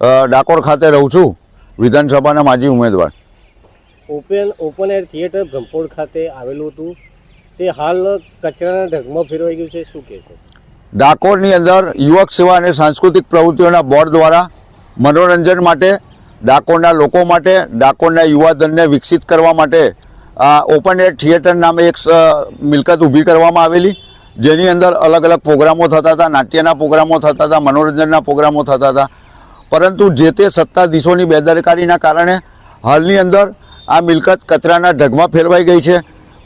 ડાકોર ખાતે રહું છું વિધાનસભાના માજી ઉમેદવાર. Open open air theatre Brahmapur ખાતે આવેલું હતું. તે હાલ કચરાના ઢગમાં ફેરવાઈ ગયું છે. શું કહેશો? ડાકોરની અંદર યુવક સેવા અને સાંસ્કૃતિક પ્રવૃત્તિઓના બોર્ડ દ્વારા મનોરંજન માટે ડાકોરના લોકો માટે ડાકોરના યુવાધનને વિકસિત કરવા માટે આ ઓપન એર થિયેટર નામે એક મિલકત ઊભી કરવામાં આવેલી. જેની અંદર અલગ અલગ પ્રોગ્રામો થતા હતા. નાટ્યના પ્રોગ્રામો થતા હતા મનોરંજનના પ્રોગ્રામો થતા હતા. પરંતુ જે તે સત્તાધીશોની બેદરકારીના કારણે હાલની અંદર આ મિલકત કચરાના ઢગમાં ફેરવાઈ ગઈ છે.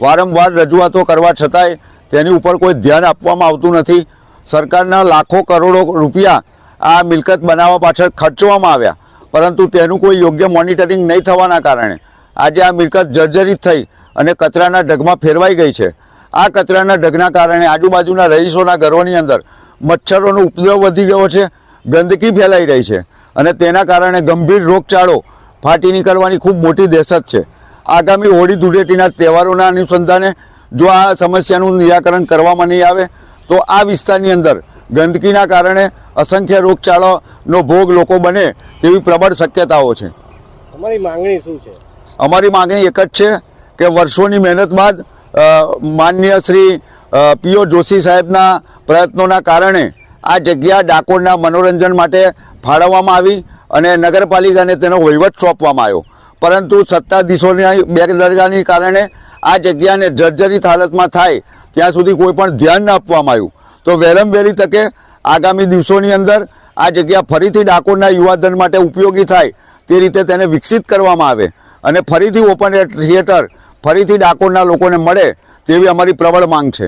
વારંવાર રજૂઆતો કરવા છતાંય તેની ઉપર કોઈ ધ્યાન આપવામાં આવતું નથી. સરકારના લાખો કરોડો રૂપિયા આ મિલકત બનાવવા પાછળ ખર્ચવામાં આવ્યા. પરંતુ તેનું કોઈ યોગ્ય મોનિટરિંગ નહીં થવાના કારણે આજે આ મિલકત જર્જરિત થઈ અને કચરાના ઢગમાં ફેરવાઈ ગઈ છે. આ કચરાના ઢગના કારણે આજુબાજુના રહીશોના ઘરોની અંદર મચ્છરોનો ઉપદ્રવ વધી ગયો છે. ગંદકી ફેલાઈ રહી છે. અને તેના કારણે ગંભીર રોગચાળો ફાટી નીકળવાની ખૂબ મોટી દહેશત છે. આગામી હોળી ધૂળેટીના તહેવારોના અનુસંધાને જો આ સમસ્યાનું નિરાકરણ કરવામાં નહીં આવે તો આ વિસ્તારની અંદર ગંદકીના કારણે અસંખ્ય રોગચાળાનો ભોગ લોકો બને તેવી પ્રબળ શક્યતાઓ છે. અમારી માંગણી શું છે? અમારી માંગણી એક જ છે કે વર્ષોની મહેનત બાદ માનનીય શ્રી પીઓ જોશી સાહેબના પ્રયત્નોના કારણે આ જગ્યા ડાકોરના મનોરંજન માટે ફાળવવામાં આવી અને નગરપાલિકાને તેનો વહીવટ સોંપવામાં આવ્યો. પરંતુ સત્તાધીશોની બેદરકારીને કારણે આ જગ્યાને જર્જરિત હાલતમાં થાય ત્યાં સુધી કોઈ પણ ધ્યાન ન આપવામાં આવ્યું. તો વહેલમ વહેલી તકે આગામી દિવસોની અંદર આ જગ્યા ફરીથી ડાકોરના યુવાધન માટે ઉપયોગી થાય તે રીતે તેને વિકસિત કરવામાં આવે અને ફરીથી ઓપન એર થિયેટર ફરીથી ડાકોરના લોકોને મળે તેવી અમારી પ્રબળ માંગ છે.